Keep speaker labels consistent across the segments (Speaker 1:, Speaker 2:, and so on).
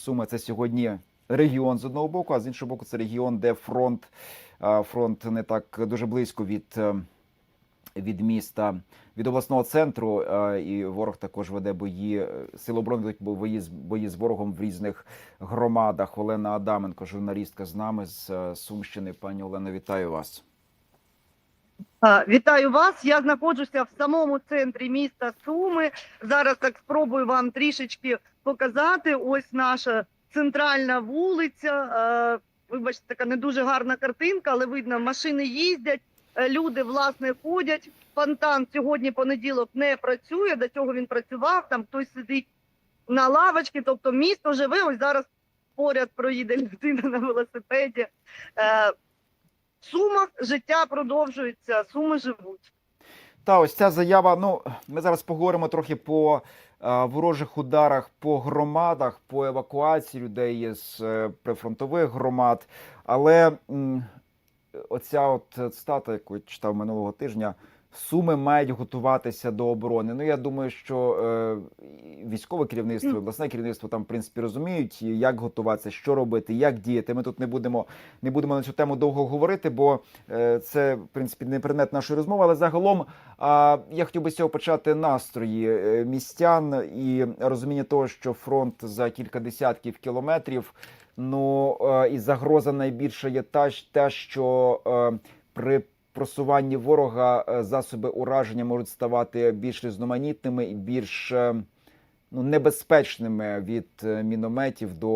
Speaker 1: Суми це сьогодні регіон з одного боку, а з іншого боку, це регіон, де фронт, фронт не так дуже близько від, е, від міста, від обласного центру. І ворог також веде бої. е, Сили оборони ведуть бої з бої з ворогом в різних громадах. Олена Адаменко, журналістка з нами з е, Сумщини. Пані Олено, вітаю вас.
Speaker 2: Вітаю вас. Я знаходжуся в самому центрі міста Суми. Зараз так спробую вам трішечки показати. Ось наша центральна вулиця. Е, Вибачте, така не дуже гарна картинка, але видно, машини їздять, е, люди власне ходять. Фонтан сьогодні понеділок не працює. До цього він працював. Там хтось сидить на лавочці. Тобто місто живе. Ось зараз поряд проїде людина на велосипеді. Е, в Сумах життя продовжується, суми живуть.
Speaker 1: Та ось ця заява. Ну ми зараз поговоримо трохи по ворожих ударах по громадах, по евакуації людей з е, прифронтових громад. Але оця от цитата, яку я читав минулого тижня. Суми мають готуватися до оборони. Ну я думаю, що е, військове керівництво, і обласне керівництво там в принципі розуміють, як готуватися, що робити, як діяти. Ми тут не будемо не будемо на цю тему довго говорити, бо е, це в принципі не предмет нашої розмови. Але загалом а, я хотів би з цього почати настрої е, містян і розуміння того, що фронт за кілька десятків кілометрів. Ну е, і загроза найбільша є та, те, що е, при просуванні ворога е, засоби ураження можуть ставати більш різноманітними і більш е, ну, небезпечними від е, мінометів до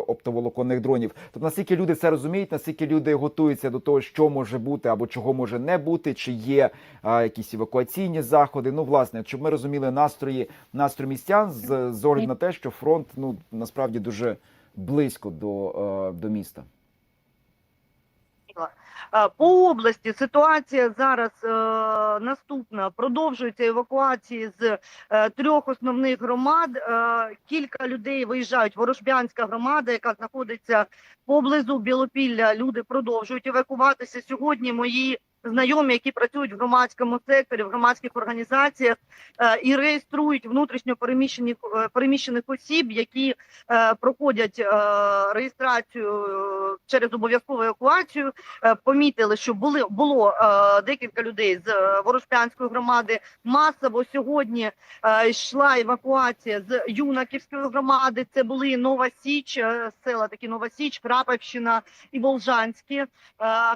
Speaker 1: оптоволоконних дронів. Тобто наскільки люди це розуміють, наскільки люди готуються до того, що може бути або чого може не бути, чи є а, якісь евакуаційні заходи. Ну, власне, щоб ми розуміли настрої настрої містян з, огляду на те, що фронт ну насправді дуже близько до, до міста.
Speaker 2: Е, По області ситуація зараз е, наступна. Продовжуються евакуації з е, трьох основних громад. Кілька людей виїжджають. Ворожбянська громада, яка знаходиться поблизу Білопілля. Люди продовжують евакуватися. Сьогодні мої знайомі, які працюють в громадському секторі, в громадських організаціях е, і реєструють внутрішньо переміщених е, переміщених осіб, які е, проходять реєстрацію через обов'язкову евакуацію. Помітили, що були було декілька людей з Ворожпянської громади. Масово сьогодні йшла евакуація з Юнаківської громади. Це були Нова Січ, села такі Нова Січ, Крапівщина і Волжанські. Е,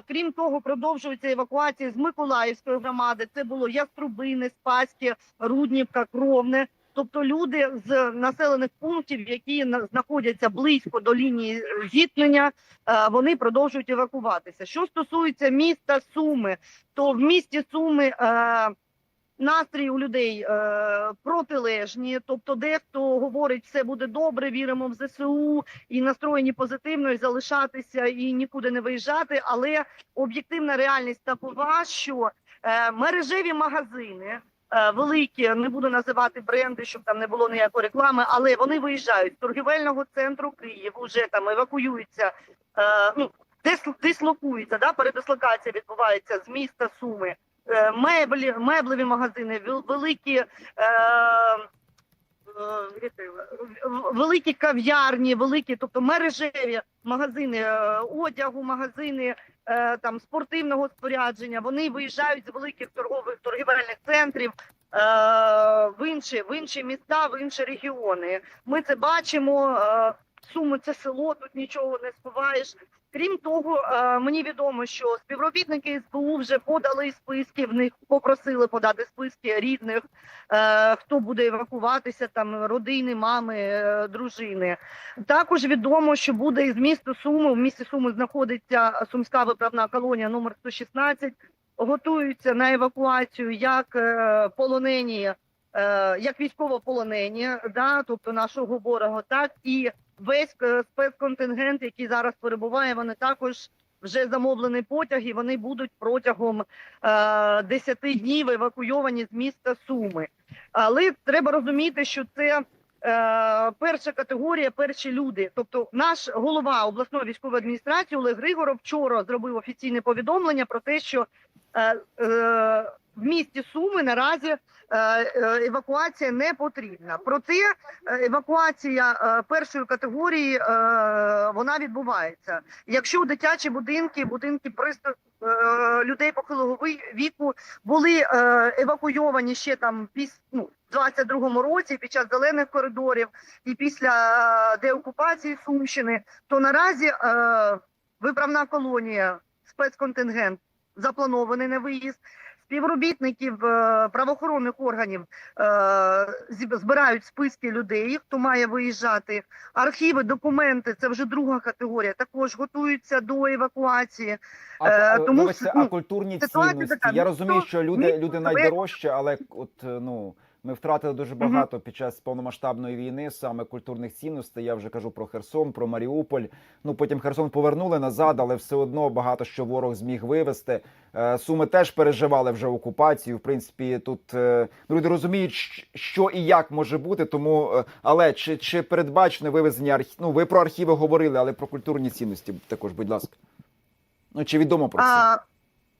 Speaker 2: крім того, продовжується евакуація з Миколаївської громади. Це було Яструбини, Спаське, Руднівка, Кровне. Тобто люди з населених пунктів, які знаходяться близько до лінії зіткнення, е, вони продовжують евакуватися. Що стосується міста Суми, то в місті Суми е, настрій у людей е, протилежні. Тобто, дехто говорить, все буде добре, віримо в ЗСУ і настроєні позитивно, і залишатися і нікуди не виїжджати. Але об'єктивна реальність такова, що е, мережеві магазини. е, Великі, не буду називати бренди, щоб там не було ніякої реклами, але вони виїжджають з торгівельного центру Київ, вже там евакуюються, е, ну дис, дислокуються, да, передислокація відбувається з міста Суми. Е, меблі, меблеві магазини, вел- великі. Е, е, великі кав'ярні, великі, тобто мережеві магазини е, одягу, магазини там спортивного спорядження. Вони виїжджають з великих торгових торгівельних центрів в інші в інші міста, в інші регіони. Ми це бачимо. Суми це село, тут нічого не сховаєш. Крім того, е, мені відомо, що співробітники СБУ вже подали списки. В них попросили подати списки рідних, е, хто буде евакуватися, там родини, мами, е, дружини. Також відомо, що буде із міста Суми. В місті Суми знаходиться сумська виправна колонія номер 116. Готуються на евакуацію як полонені, як військовополонені, да, тобто нашого ворога, так і весь е, спецконтингент, який зараз перебуває, вони також вже замовлений потяг, і вони будуть протягом е, 10 днів евакуйовані з міста Суми. Але треба розуміти, що це. е, Перша категорія перші люди. Тобто, наш голова обласної військової адміністрації Олег Григоров вчора зробив офіційне повідомлення про те, що в місті Суми наразі е, е, евакуація не потрібна. Проте е, евакуація е, першої категорії е, вона відбувається. Якщо дитячі будинки, будинки присто е, людей похилого віку були е, евакуйовані ще там піс, ну, в 22-му році під час зелених коридорів і після е, деокупації Сумщини, то наразі е, виправна колонія, спецконтингент запланований на виїзд. Співробітників е, правоохоронних органів е, збирають списки людей, хто має виїжджати. Архіви, документи це вже друга категорія. Також готуються до евакуації.
Speaker 1: А,
Speaker 2: Е, тому
Speaker 1: вибачте,
Speaker 2: ну,
Speaker 1: а культурні цінності.
Speaker 2: така,
Speaker 1: Я
Speaker 2: ну,
Speaker 1: розумію, що люди, люди найдорожче, але от ну. Ми втратили дуже багато під час повномасштабної війни саме культурних цінностей. Я вже кажу про Херсон, про Маріуполь. Ну потім Херсон повернули назад, але все одно багато що ворог зміг вивести. Е, Суми теж переживали вже окупацію. В принципі, тут е, люди розуміють, що і як може бути. Тому е, але чи, чи передбачено вивезення архів? Ну ви про архіви говорили, але про культурні цінності також, будь ласка. Ну чи відомо про це?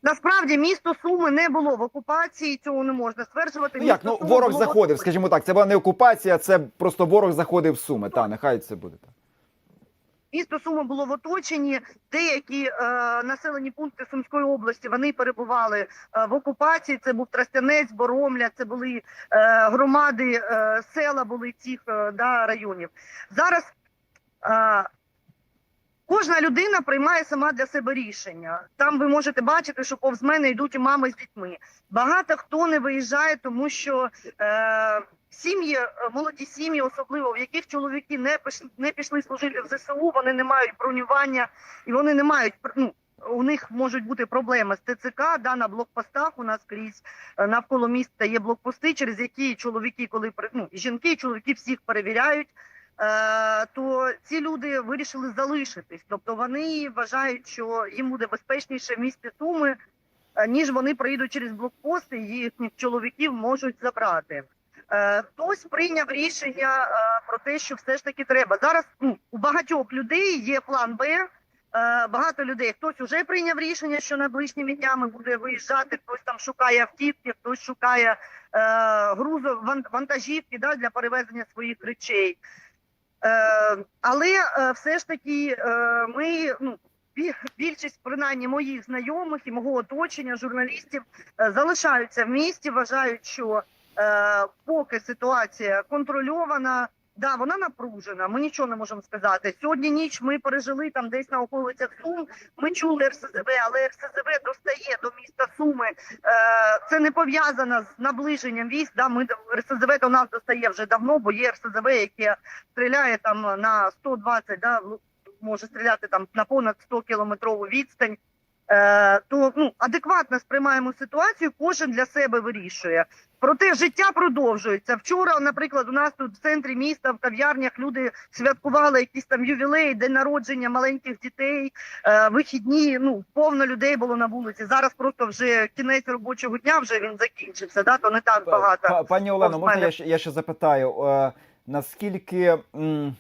Speaker 2: Насправді місто Суми не було в окупації, цього не можна стверджувати.
Speaker 1: Ну як ну
Speaker 2: Суми
Speaker 1: ворог
Speaker 2: було
Speaker 1: заходив, скажімо так. Це була не окупація, це просто ворог заходив в суми. Та нехай це буде так.
Speaker 2: Місто Суми було в оточенні. Деякі е, населені пункти Сумської області вони перебували е, в окупації. Це був Тростянець, Боромля, це були е, громади, е, села були цих е, да, районів. Зараз е, кожна людина приймає сама для себе рішення. Там ви можете бачити, що повз мене йдуть і мами з дітьми. Багато хто не виїжджає, тому що е, сім'ї, е, молоді сім'ї, особливо в яких чоловіки не пішли, не пішли служити в ЗСУ, вони не мають бронювання і вони не мають ну, у них можуть бути проблеми з ТЦК, да, на блокпостах у нас крізь е, навколо міста є блокпости, через які чоловіки, коли ну, жінки, чоловіки всіх перевіряють. Е, то ці люди вирішили залишитись, тобто вони вважають, що їм буде безпечніше в місті Суми, е, ніж вони приїдуть через блокпости, і їхніх чоловіків можуть забрати. Е, Хтось прийняв рішення про те, що все ж таки треба. Зараз ну, у багатьох людей є план Б. Багато людей хтось вже прийняв рішення, що найближчими днями буде виїжджати. Хтось там шукає автівки, хтось шукає е, грузо вантажівки да, для перевезення своїх речей. Е, але е, все ж таки е, ми ну. Більшість принаймні моїх знайомих і мого оточення журналістів залишаються в місті, вважають, що поки ситуація контрольована, да, вона напружена. Ми нічого не можемо сказати. Сьогодні ніч ми пережили там десь на околицях Сум. Ми чули РСЗВ, але РСЗВ достає до міста Суми. Е, це не пов'язано з наближенням військ. Да, ми РСЗВ до нас достає вже давно, бо є РСЗВ, яке стріляє там на 120, да, може стріляти там на понад 100 кілометрову відстань. Е, то ну адекватно сприймаємо ситуацію, кожен для себе вирішує. Проте життя продовжується. Вчора, наприклад, у нас тут в центрі міста в кав'ярнях люди святкували якісь там ювілеї, день народження маленьких дітей, е, вихідні. Ну повно людей було на вулиці. Зараз просто вже кінець робочого дня, вже він закінчився. Да, то не так багато.
Speaker 1: Пані Олено, можна я ще, я ще запитаю, е, наскільки м,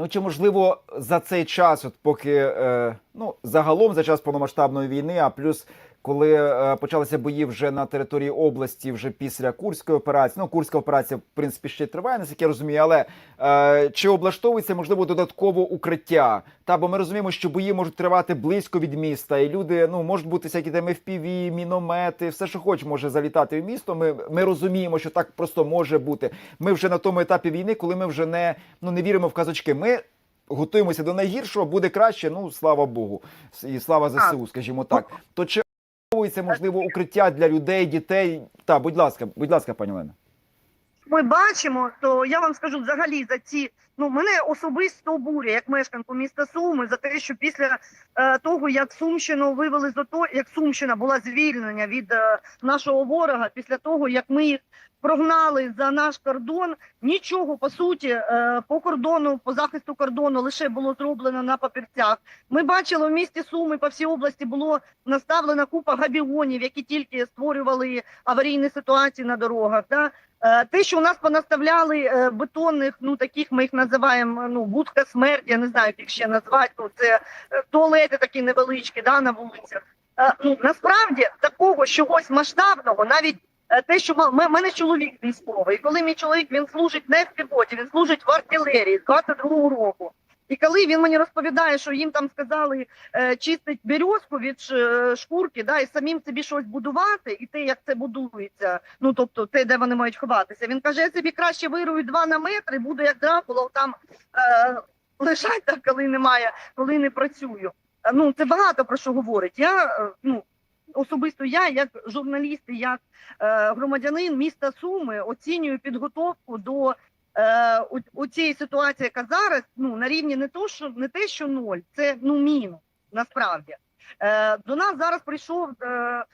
Speaker 1: ну чи можливо за цей час, от поки е, ну загалом за час повномасштабної війни, а плюс коли е, почалися бої вже на території області, вже після Курської операції. Ну, Курська операція, в принципі, ще триває, наскільки я розумію, але е, чи облаштовується можливо додатково укриття? Та бо ми розуміємо, що бої можуть тривати близько від міста, і люди ну можуть бути всякі там FPV, міномети, все, що хоч може залітати в місто. Ми, ми розуміємо, що так просто може бути. Ми вже на тому етапі війни, коли ми вже не ну не віримо в казочки. Ми готуємося до найгіршого, буде краще. Ну слава Богу, і слава ЗСУ, скажімо так. То чи облаштовується можливо укриття для людей, дітей? Та, будь ласка, будь ласка, пані Олена.
Speaker 2: Ми бачимо, то я вам скажу взагалі за ці. Ну мене особисто обурює як мешканку міста Суми за те, що після е, того, як Сумщину вивели з ото, як Сумщина була звільнена від е, нашого ворога, після того як ми їх прогнали за наш кордон, нічого по суті е, по кордону, по захисту кордону лише було зроблено на папірцях. Ми бачили в місті Суми по всій області було наставлена купа габіонів, які тільки створювали аварійні ситуації на дорогах. Да? Е, Те, що у нас понаставляли е, бетонних, ну таких ми їх називаємо ну будка смерті, я не знаю, як їх ще назвати. Ну, це е, туалети такі невеличкі, да, на вулицях. е, ну насправді такого чогось масштабного, навіть е, те, що ма- м- мене чоловік військовий, коли мій чоловік він служить не в піхоті, він служить в артилерії з 22-го року. І коли він мені розповідає, що їм там сказали е, чистить березку від ш- шкурки, да, і самим собі щось будувати, і те, як це будується, ну тобто те, де вони мають ховатися. Він каже: я собі краще вирую два на метр і буду як Дракула там е, лежать, так, коли немає, коли не працюю. Е, Ну це багато про що говорить. Я е, ну особисто я, як журналіст і як е, громадянин міста Суми, оцінюю підготовку до е, у, у цій ситуації, яка зараз ну на рівні не то, що не те, що ноль, це ну мінус насправді. Е, до нас зараз прийшов е, е,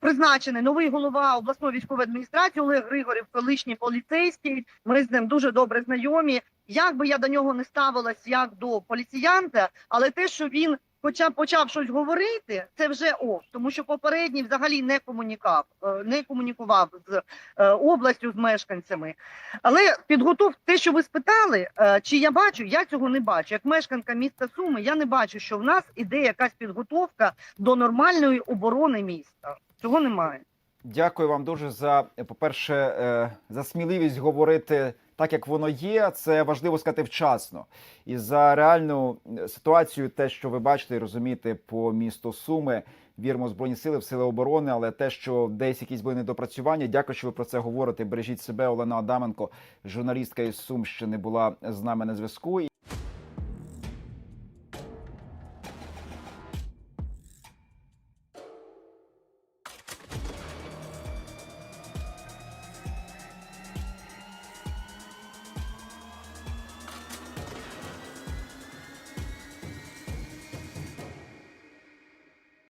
Speaker 2: призначений новий голова обласної військової адміністрації Олег Григорів, колишній поліцейський. Ми з ним дуже добре знайомі. Як би я до нього не ставилась як до поліціянта, але те, що він хоча почав щось говорити, це вже ок, тому що попередній взагалі не комунікав, е, не комунікував з е, областю з мешканцями. Але підготов те, що ви спитали, е, чи я бачу, я цього не бачу. Як мешканка міста Суми, я не бачу, що в нас іде якась підготовка до нормальної оборони міста. Цього немає.
Speaker 1: Дякую вам дуже за, по-перше, е, за сміливість говорити так, як воно є. Це важливо сказати вчасно. І за реальну е, ситуацію, те, що ви бачите і розумієте по місту Суми, віримо в збройні сили, в сили оборони, але те, що десь якісь були недопрацювання. Дякую, що ви про це говорите. Бережіть себе, Олена Адаменко, журналістка із Сумщини, була з нами на зв'язку.